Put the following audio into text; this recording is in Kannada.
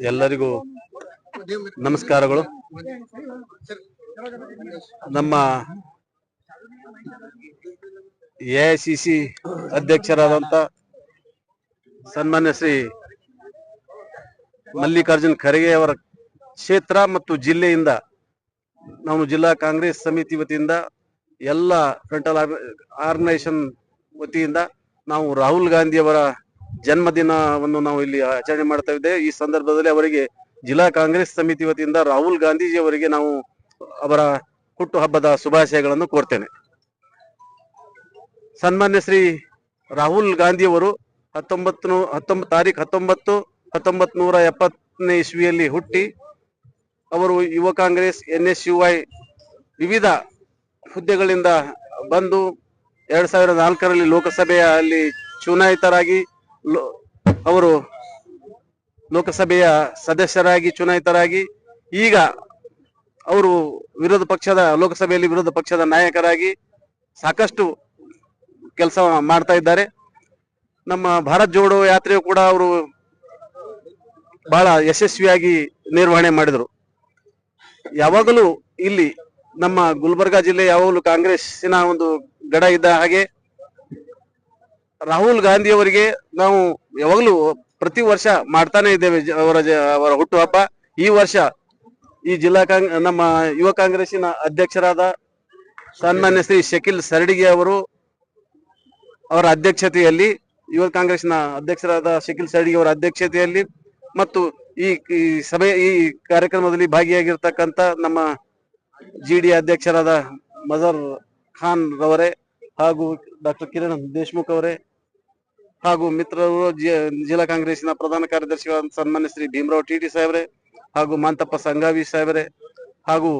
ಎಲ್ಲರಿಗೂ ನಮಸ್ಕಾರಗಳು. ನಮ್ಮ ಎಐಸಿಸಿ ಅಧ್ಯಕ್ಷರಾದಂತ ಸನ್ಮಾನ್ಯ ಶ್ರೀ ಮಲ್ಲಿಕಾರ್ಜುನ್ ಖರ್ಗೆ ಕ್ಷೇತ್ರ ಮತ್ತು ಜಿಲ್ಲೆಯಿಂದ ನಾವು ಜಿಲ್ಲಾ ಕಾಂಗ್ರೆಸ್ ಸಮಿತಿ ವತಿಯಿಂದ ಎಲ್ಲ ಫ್ರಂಟಲ್ ಆರ್ಗನೈಸೇಷನ್ ವತಿಯಿಂದ ನಾವು ರಾಹುಲ್ ಗಾಂಧಿ ಅವರ ಜನ್ಮದಿನವನ್ನು ನಾವು ಇಲ್ಲಿ ಆಚರಣೆ ಮಾಡ್ತಾ ಇದ್ದೇವೆ ಈ ಸಂದರ್ಭದಲ್ಲಿ ಅವರಿಗೆ ಜಿಲ್ಲಾ ಕಾಂಗ್ರೆಸ್ ಸಮಿತಿ ವತಿಯಿಂದ ರಾಹುಲ್ ಗಾಂಧೀಜಿ ಅವರಿಗೆ ನಾವು ಅವರ ಹುಟ್ಟು ಹಬ್ಬದ ಶುಭಾಶಯಗಳನ್ನು ಕೋರ್ತೇನೆ. ಸನ್ಮಾನ್ಯ ಶ್ರೀ ರಾಹುಲ್ ಗಾಂಧಿ ಅವರು ಹತ್ತೊಂಬತ್ತು ಹತ್ತೊಂಬತ್ತು ತಾರೀಕು ಹತ್ತೊಂಬತ್ತು ಹತ್ತೊಂಬತ್ತು ನೂರ ಎಪ್ಪತ್ತನೇ ಇಸ್ವಿಯಲ್ಲಿ ಹುಟ್ಟಿ, ಅವರು ಯುವ Congress N S U I ವಿವಿಧ ಹುದ್ದೆಗಳಿಂದ ಬಂದು ಎರಡ್ ಸಾವಿರದ ನಾಲ್ಕರಲ್ಲಿ ಲೋಕಸಭೆಯಲ್ಲಿ ಚುನಾಯಿತರಾಗಿ ಅವರು ಲೋಕಸಭೆಯ ಸದಸ್ಯರಾಗಿ, ಚುನಾಯಿತರಾಗಿ, ಈಗ ಅವರು ವಿರೋಧ ಪಕ್ಷದ, ಲೋಕಸಭೆಯಲ್ಲಿ ವಿರೋಧ ಪಕ್ಷದ ನಾಯಕರಾಗಿ ಸಾಕಷ್ಟು ಕೆಲಸ ಮಾಡ್ತಾ ಇದ್ದಾರೆ. ನಮ್ಮ ಭಾರತ್ ಜೋಡೋ ಯಾತ್ರೆಯು ಕೂಡ ಅವರು ಬಹಳ ಯಶಸ್ವಿಯಾಗಿ ನಿರ್ವಹಣೆ ಮಾಡಿದರು. ಯಾವಾಗಲೂ ಇಲ್ಲಿ ನಮ್ಮ ಗುಲ್ಬರ್ಗಾ ಜಿಲ್ಲೆ, ಯಾವಾಗಲೂ ಕಾಂಗ್ರೆಸ್ಸಿನ ಒಂದು ಗಡ ಇದ್ದ ಹಾಗೆ ರಾಹುಲ್ ಗಾಂಧಿ ಅವರಿಗೆ ನಾವು ಯಾವಾಗಲೂ ಪ್ರತಿ ವರ್ಷ ಮಾಡ್ತಾನೆ ಇದ್ದೇವೆ ಅವರ ಅವರ ಹುಟ್ಟುಹಬ್ಬ ಈ ವರ್ಷ ಈ ಜಿಲ್ಲಾ ಕಾಂಗ್, ನಮ್ಮ ಯುವ ಕಾಂಗ್ರೆಸ್ಸಿನ ಅಧ್ಯಕ್ಷರಾದ ಸನ್ಮಾನ್ಯ ಶ್ರೀ ಶಕೀಲ್ ಸರಡಿಗೆ ಅವರು ಅವರ ಅಧ್ಯಕ್ಷತೆಯಲ್ಲಿ, ಯುವ ಕಾಂಗ್ರೆಸ್ನ ಅಧ್ಯಕ್ಷರಾದ ಶಕೀಲ್ ಸರಡಿಗೆ ಅವರ ಅಧ್ಯಕ್ಷತೆಯಲ್ಲಿ ಮತ್ತು ಈ ಈ ಸಭೆ, ಈ ಕಾರ್ಯಕ್ರಮದಲ್ಲಿ ಭಾಗಿಯಾಗಿರ್ತಕ್ಕಂಥ ನಮ್ಮ ಜಿ ಡಿ ಅಧ್ಯಕ್ಷರಾದ ಮಜರ್ ಖಾನ್ ರವರೇ ಹಾಗೂ ಡಾಕ್ಟರ್ ಕಿರಣ್ ದೇಶ್ಮುಖ್ ಅವರೇ ಹಾಗೂ ಮಿತ್ರರು ಜಿಲ್ಲಾ ಕಾಂಗ್ರೆಸ್ನ ಪ್ರಧಾನ ಕಾರ್ಯದರ್ಶಿ ಸನ್ಮಾನ್ಯ ಶ್ರೀ ಭೀಮರಾವ್ ಟಿ ಟಿ ಸಾಹೇಬ್ರೆ ಹಾಗೂ ಮಾಂತಪ್ಪ ಸಂಗಾವಿ ಸಾಹೇಬ್ರೆ ಹಾಗೂ